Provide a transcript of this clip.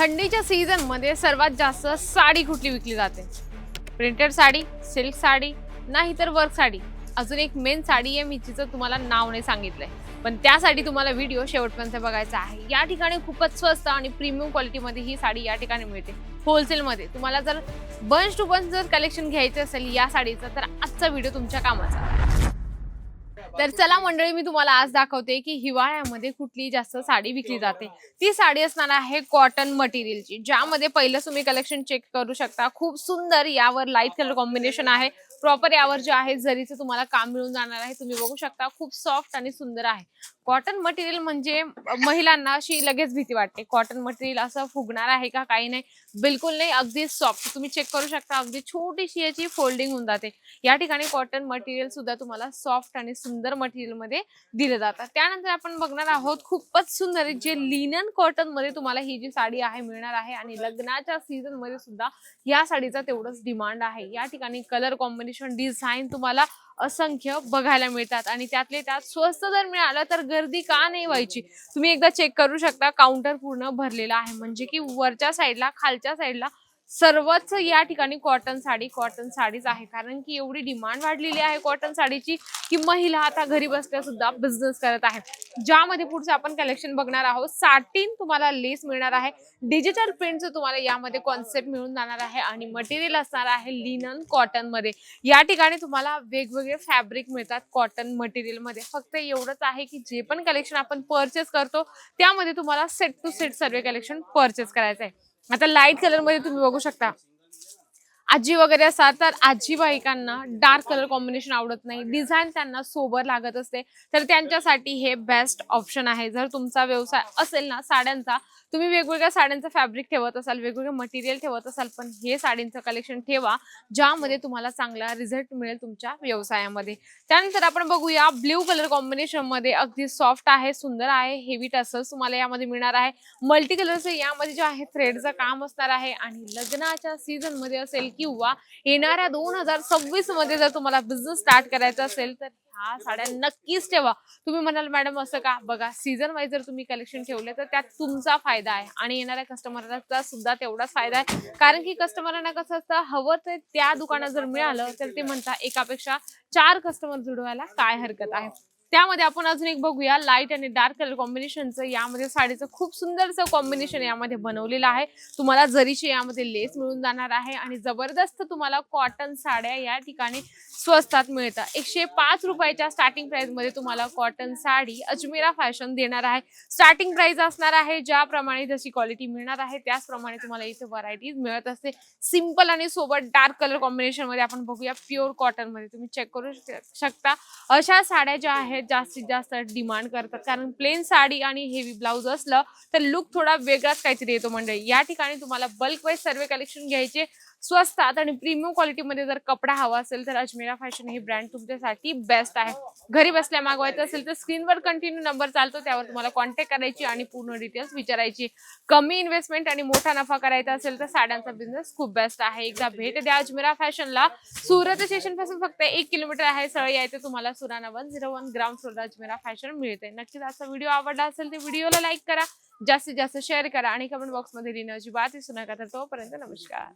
थंडीच्या सीझनमध्ये सर्वात जास्त साडी कुठली विकली जाते? प्रिंटेड साडी सिल्क साडी नाही तर वर्क साडी. अजून एक मेन साडी आहे मी तिचं तुम्हाला नाव नाही सांगितलंय. पण त्यासाठी तुम्हाला व्हिडिओ शेवटपर्यंत बघायचा आहे. या ठिकाणी खूपच स्वस्त आणि प्रीमियम क्वालिटीमध्ये ही साडी या ठिकाणी मिळते. होलसेलमध्ये तुम्हाला जर बंच टू बंच जर कलेक्शन घ्यायचं असेल या साडीचं तर आजचा व्हिडिओ तुमच्या कामाचा. आहे. तर चला मंडळी मी तुम्हाला आज दाखवते की हिवाळ्यामध्ये कुठली जास्त साडी विकली जाते. ती साडी असणार आहे कॉटन मटेरियलची ज्यामध्ये पहिलं तुम्ही कलेक्शन चेक करू शकता. खूप सुंदर यावर लाइट कलर कॉम्बिनेशन आहे. प्रॉपर यावर जे आहे जरीचं तुम्हाला काम मिळून जाणार आहे तुम्ही बघू शकता. खूप सॉफ्ट आणि सुंदर आहे. कॉटन मटेरियल म्हणजे महिलांना अशी लगेच भीती वाटते. कॉटन मटेरियल असं फुगणार आहे का काही नाही. बिलकुल नाही अगदी सॉफ्ट तुम्ही चेक करू शकता अगदी छोटीशी याची फोल्डिंग होऊन जाते. या ठिकाणी कॉटन मटेरियल सुद्धा तुम्हाला सॉफ्ट आणि सुंदर मटेरियलमध्ये दिले जातात. त्यानंतर आपण बघणार आहोत खूपच सुंदर जे लिनन कॉटनमध्ये तुम्हाला ही जी साडी आहे मिळणार आहे आणि लग्नाच्या सीझनमध्ये सुद्धा या साडीचा तेवढंच डिमांड आहे. या ठिकाणी कलर कॉम्बिनेशन डिझाईन तुम्हाला असंख्य बघायला मिळतात आणि त्यातले त्यात स्वस्त जर मिळालं तर गर्दी का नाही व्हायची? तुम्ही एकदा चेक करू शकता. काउंटर पूर्ण भरलेला आहे. म्हणजे की वरच्या साईडला खालच्या साईडला सर्वच या ठिकाणी कॉटन साडी कॉटन साडीच आहे. कारण की एवढी डिमांड वाढलेली आहे कॉटन साडीची की महिला आता घरी बसल्या सुद्धा बिझनेस करत आहे ज्यामध्ये पुढचं आपण कलेक्शन बघणार आहोत साटीन तुम्हाला लेस मिळणार आहे. डिजिटल प्रिंटचं तुम्हाला यामध्ये कॉन्सेप्ट मिळून जाणार आहे आणि मटेरियल असणार आहे लिनन कॉटनमध्ये. या ठिकाणी तुम्हाला वेगवेगळे फॅब्रिक मिळतात कॉटन मटेरियलमध्ये. फक्त एवढंच आहे की जे पण कलेक्शन आपण परचेस करतो त्यामध्ये तुम्हाला सेट टू सेट सर्व कलेक्शन परचेस करायचं आहे आता लाइट कलरमध्ये तुम्ही बघू शकता. आजी वगैरे असतात तर आजी बायकांना डार्क कलर कॉम्बिनेशन आवडत नाही. डिझाईन त्यांना सोबर लागत असते. तर त्यांच्यासाठी हे बेस्ट ऑप्शन आहे. जर तुमचा व्यवसाय असेल ना साड्यांचा तुम्ही वेगवेगळ्या साड्यांचं फॅब्रिक ठेवत असाल वेगवेगळे मटेरियल ठेवत असाल पण हे साडींचं कलेक्शन ठेवा ज्यामध्ये तुम्हाला चांगला रिझल्ट मिळेल तुमच्या व्यवसायामध्ये. त्यानंतर आपण बघूया ब्ल्यू कलर कॉम्बिनेशनमध्ये अगदी सॉफ्ट आहे सुंदर आहे हेवी टसल्स तुम्हाला यामध्ये मिळणार आहे. मल्टी कलरचं यामध्ये जे आहे थ्रेडचं काम असणार आहे. आणि लग्नाच्या सीझनमध्ये असेल किंवा येणाऱ्या दोन हजार सव्वीसमध्ये जर तुम्हाला बिझनेस स्टार्ट करायचा असेल तर ह्या साड्या नक्कीच ठेवा. तुम्ही म्हणाल मॅडम असं का? बघा सीझन वाईज जर तुम्ही कलेक्शन ठेवले तर त्यात तुमचा फायदा आहे आणि येणाऱ्या कस्टमरचा सुद्धा तेवढाच फायदा आहे. कारण की कस्टमरांना कसं असतं हवं ते त्या दुकानात जर मिळालं तर ते म्हणता एकापेक्षा चार कस्टमर जुडवायला काय हरकत आहे? त्यामध्ये आपण अजून एक बघूया लाइट आणि डार्क कलर कॉम्बिनेशनचं यामध्ये साडीचं खूप सुंदरचं कॉम्बिनेशन यामध्ये बनवलेलं आहे. तुम्हाला जरीची यामध्ये लेस मिळून जाणार आहे आणि जबरदस्त तुम्हाला कॉटन साड्या या ठिकाणी स्वस्तात मिळतात. एकशे पाच रुपयाच्या स्टार्टिंग प्राईजमध्ये तुम्हाला कॉटन साडी अजमेरा फॅशन देणार आहे. स्टार्टिंग प्राईज असणार आहे ज्याप्रमाणे जशी क्वालिटी मिळणार आहे त्याचप्रमाणे तुम्हाला इथे व्हरायटीज मिळत असते सिंपल आणि सोबत डार्क कलर कॉम्बिनेशनमध्ये आपण बघूया. प्युअर कॉटनमध्ये तुम्ही चेक करू शकता. अशा साड्या ज्या आहेत जास्तीत जास्त डिमांड करतात. कारण प्लेन साडी आणि हेवी ब्लाऊज असलं तर लुक थोडा वेगळाच काहीतरी येतो मंडळी. या ठिकाणी तुम्हाला बल्क वाईज सर्व कलेक्शन घ्यायचे स्वस्तात आणि प्रीमियम क्वालिटीमध्ये जर कपडा हवा असेल तर अजमेरा फॅशन ही ब्रँड तुमच्यासाठी बेस्ट आहे. घरी बसल्या मागवायचं असेल तर स्क्रीनवर कंटिन्यू नंबर चालतो त्यावर तुम्हाला कॉन्टॅक्ट करायची आणि पूर्ण डिटेल्स विचारायची. कमी इन्व्हेस्टमेंट आणि मोठा नफा करायचा असेल तर साड्यांचा बिझनेस खूप बेस्ट आहे. एकदा भेट द्या अजमेरा फॅशनला सुरत स्टेशनपासून फक्त एक किलोमीटर आहे सरळ यायचं तुम्हाला Surana one zero one ground floor Ajmera fashion मिळते. नक्कीच असा व्हिडिओ आवडला असेल तर व्हिडिओला लाईक करा. जास्तीत जास्त शेअर करा आणि कमेंट बॉक्समध्ये लिहिणं अजिबात विसरू नका. तर तोपर्यंत नमस्कार.